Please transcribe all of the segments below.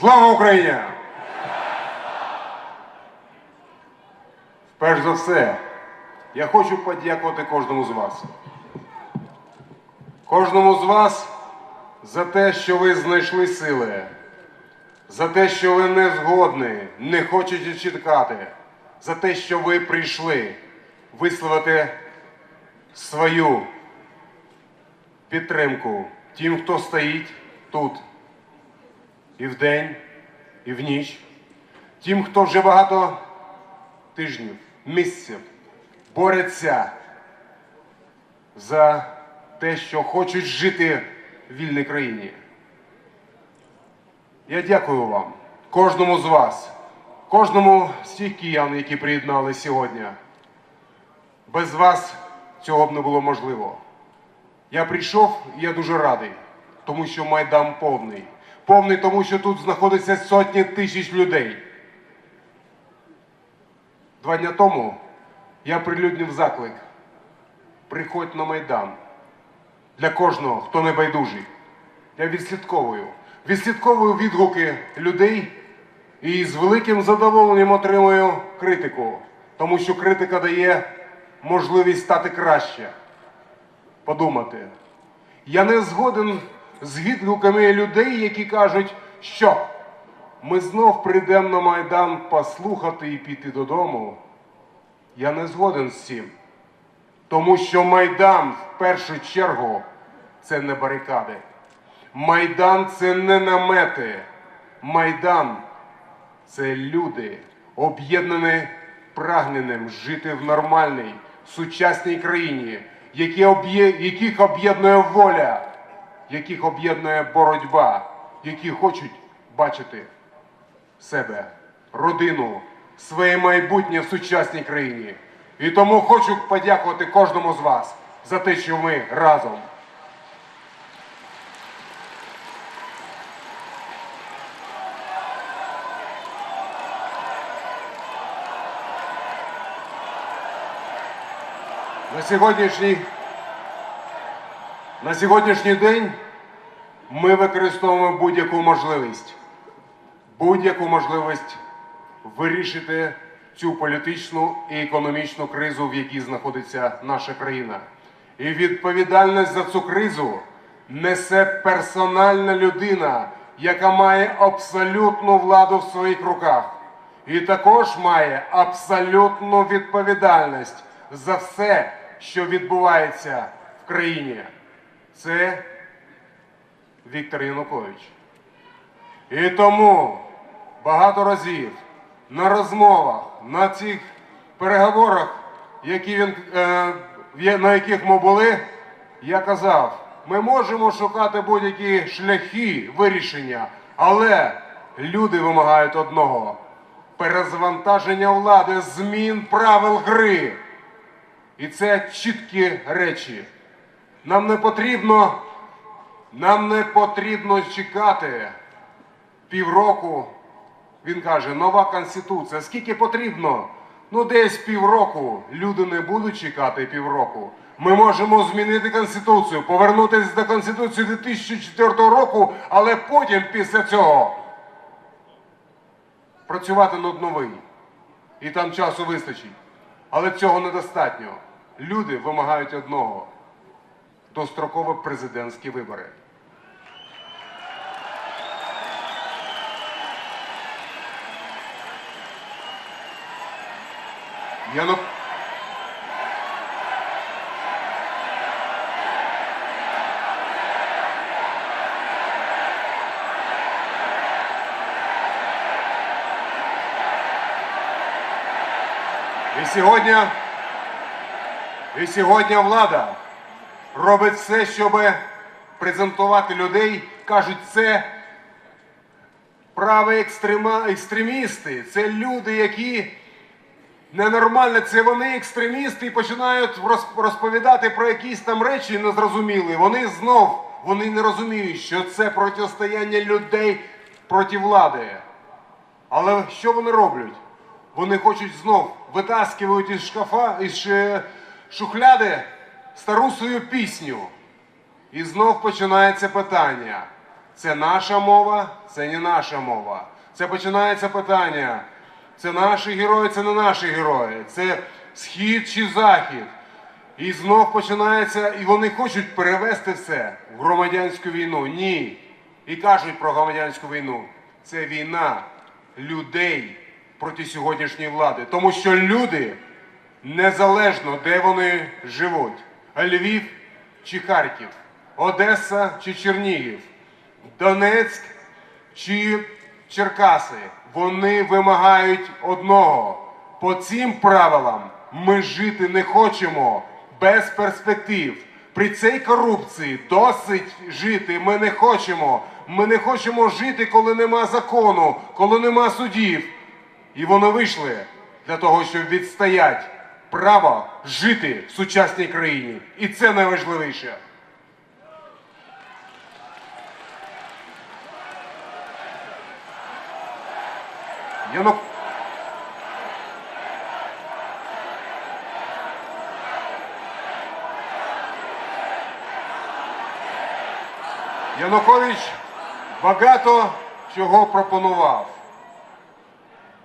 Слава Україні! Перш за все, я хочу подякувати кожному з вас. Кожному з вас за те, що ви знайшли сили, за те, що ви не згодні, не хочете чекати, за те, що ви прийшли висловити свою підтримку тим, хто стоїть тут і вдень, і в ніч, тим, хто вже багато тижнів, місяців бореться за те, що хочуть жити в вільній країні. Я дякую вам, кожному з вас, кожному з тих киян, які приєднали сьогодні. Без вас цього б не було можливо. Я прийшов і я дуже радий, тому що Майдан повний. Повний, тому що тут знаходиться сотні тисяч людей. Два дня тому я прилюднив заклик. Приходь на Майдан. Для кожного, хто не байдужий. Я відслідковую. Відслідковую відгуки людей і з великим задоволенням отримую критику, тому що критика дає можливість стати краще подумати. Я не згоден з відгуками людей, які кажуть, що ми знов прийдемо на Майдан послухати і піти додому. Я не згоден з цим. Тому що Майдан в першу чергу це не барикади. Майдан це не намети. Майдан це люди, об'єднані прагненням жити в нормальній, сучасній країні, яких об'єднує воля, яких об'єднує боротьба, які хочуть бачити себе, родину, своє майбутнє в сучасній країні. І тому хочу подякувати кожному з вас за те, що ми разом. На сьогоднішній, на сьогоднішній день ми використовуємо будь-яку можливість, будь-яку можливість вирішити цю політичну і економічну кризу, в якій знаходиться наша країна. І відповідальність за цю кризу несе персональна людина, яка має абсолютну владу в своїх руках. І також має абсолютну відповідальність за все, що відбувається в країні. Це Віктор Янукович. І тому багато разів на розмовах, на цих переговорах, які він, е, на яких ми були, я казав, ми можемо шукати будь-які шляхи вирішення, але люди вимагають одного перезвантаження влади, змін правил гри. І це чіткі речі. Нам не потрібно, нам не потрібно чекати півроку. Він каже, нова конституція. Скільки потрібно? Ну, десь півроку. Люди не будуть чекати півроку. Ми можемо змінити конституцію, повернутися до конституції 2004 року, але потім після цього працювати над новий. І там часу вистачить. Але цього недостатньо. Люди вимагають одного дострокові президентські вибори. Яну... І сьогодні, і сьогодні влада робить все, щоб презентувати людей. Кажуть, це праві екстремісти, це люди, які ненормально, це вони екстремісти і починають роз- розповідати про якісь там речі незрозумілі. Вони знов вони не розуміють, що це протистояння людей проти влади. Але що вони роблять? Вони хочуть знов витаскивають із шкафа, із шухляди стару свою пісню. І знов починається питання. Це наша мова, це не наша мова. Це починається питання. Це наші герої, це не наші герої. Це схід чи захід. І знов починається, і вони хочуть перевести все в громадянську війну. Ні. І кажуть про громадянську війну. Це війна людей проти сьогоднішньої влади. Тому що люди незалежно де вони живуть. Львів чи Харків, Одеса чи Чернігів, Донецьк чи Черкаси. Вони вимагають одного. По цим правилам ми жити не хочемо без перспектив. При цій корупції досить жити ми не хочемо. Ми не хочемо жити, коли нема закону, коли нема судів. І вони вийшли для того, щоб відстояти право жити в сучасній країні. І це найважливіше. Янук... Янукович багато чого пропонував.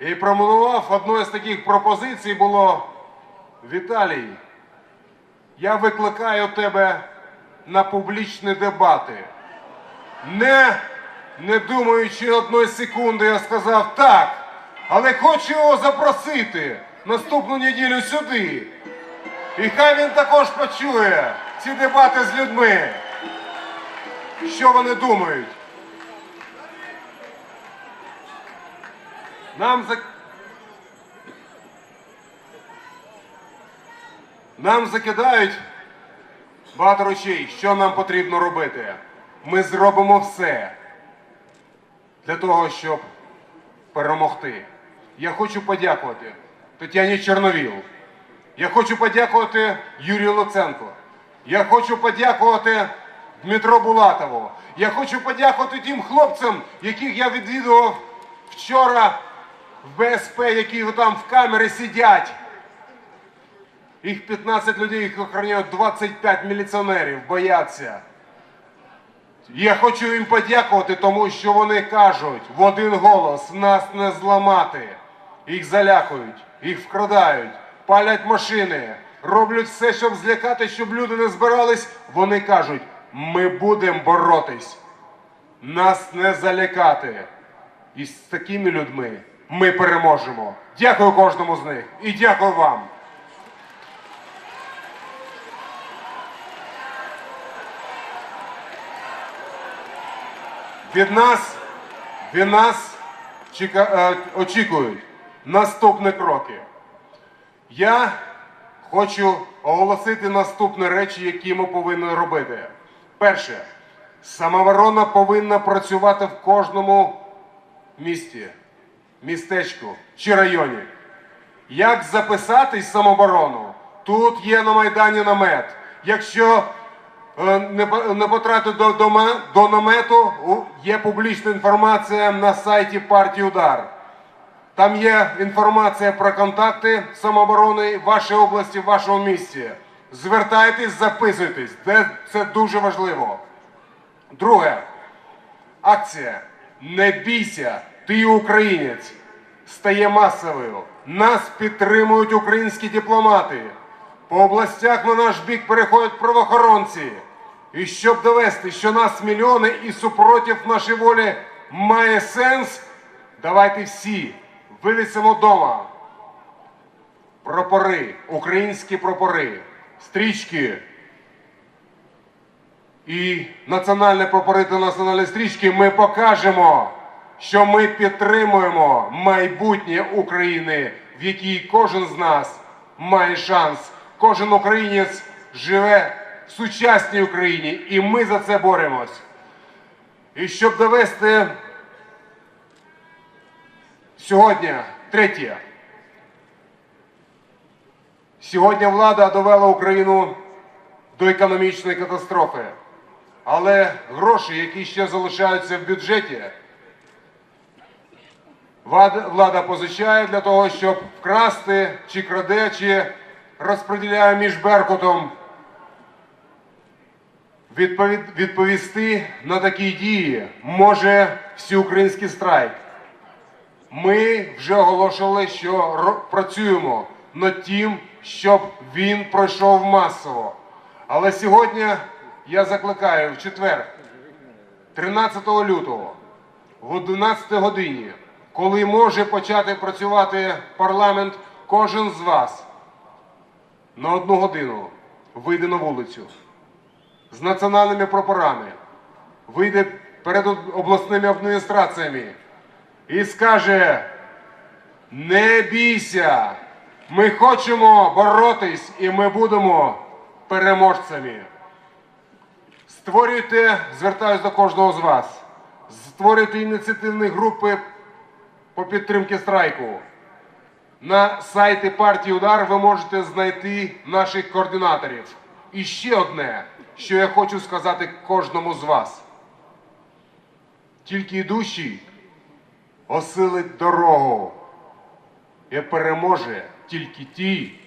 І пропонував одною з таких пропозицій було Віталій, я викликаю тебе на публічні дебати. Не, не думаючи одної секунди, я сказав так, але хочу його запросити наступну неділю сюди. І хай він також почує ці дебати з людьми. Що вони думають? Нам за... Нам закидають багато речей, що нам потрібно робити. Ми зробимо все для того, щоб перемогти. Я хочу подякувати Тетяні Чорновіл. Я хочу подякувати Юрію Луценко. Я хочу подякувати Дмитро Булатову. Я хочу подякувати тим хлопцям, яких я відвідував вчора в БСП, які там в камері сидять. Їх 15 людей, їх охороняють 25 міліціонерів, бояться. Я хочу їм подякувати, тому що вони кажуть в один голос нас не зламати. Їх залякують, їх вкрадають, палять машини, роблять все, щоб злякати, щоб люди не збирались. Вони кажуть, ми будемо боротись. Нас не залякати. І з такими людьми ми переможемо. Дякую кожному з них і дякую вам. Від нас, від нас чека- е, очікують наступні кроки. Я хочу оголосити наступні речі, які ми повинні робити. Перше, самооборона повинна працювати в кожному місті, містечку чи районі. Як записатись в самооборону? Тут є на Майдані намет. Якщо е, не, по- потрапити до, до, до намету, є публічна інформація на сайті партії Удар. Там є інформація про контакти самооборони в вашій області, в вашому місті. Звертайтесь, записуйтесь, це дуже важливо. Друге, акція Не бійся, ти українець стає масовою. Нас підтримують українські дипломати. По областях на наш бік переходять правоохоронці. І щоб довести, що нас мільйони і супротив нашої волі має сенс, давайте всі вивісимо вдома прапори, українські прапори, стрічки і національні прапори та національні стрічки, ми покажемо, що ми підтримуємо майбутнє України, в якій кожен з нас має шанс. Кожен українець живе в сучасній Україні, і ми за це боремось. І щоб довести сьогодні, третє. Сьогодні влада довела Україну до економічної катастрофи. Але гроші, які ще залишаються в бюджеті, влада, позичає для того, щоб вкрасти, чи краде, чи розподіляє між Беркутом відповісти на такі дії може всеукраїнський страйк. Ми вже оголошували, що працюємо над тим, щоб він пройшов масово. Але сьогодні я закликаю в четвер, 13 лютого, в 11 годині, коли може почати працювати парламент, кожен з вас на одну годину вийде на вулицю з національними прапорами, вийде перед обласними адміністраціями і скаже: не бійся, ми хочемо боротись і ми будемо переможцями. Створюйте, звертаюсь до кожного з вас, створюйте ініціативні групи по підтримці страйку. На сайті партії Удар ви можете знайти наших координаторів. І ще одне, що я хочу сказати кожному з вас. Тільки йдущий осилить дорогу і переможе тільки ті,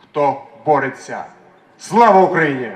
хто бореться. Слава Україні!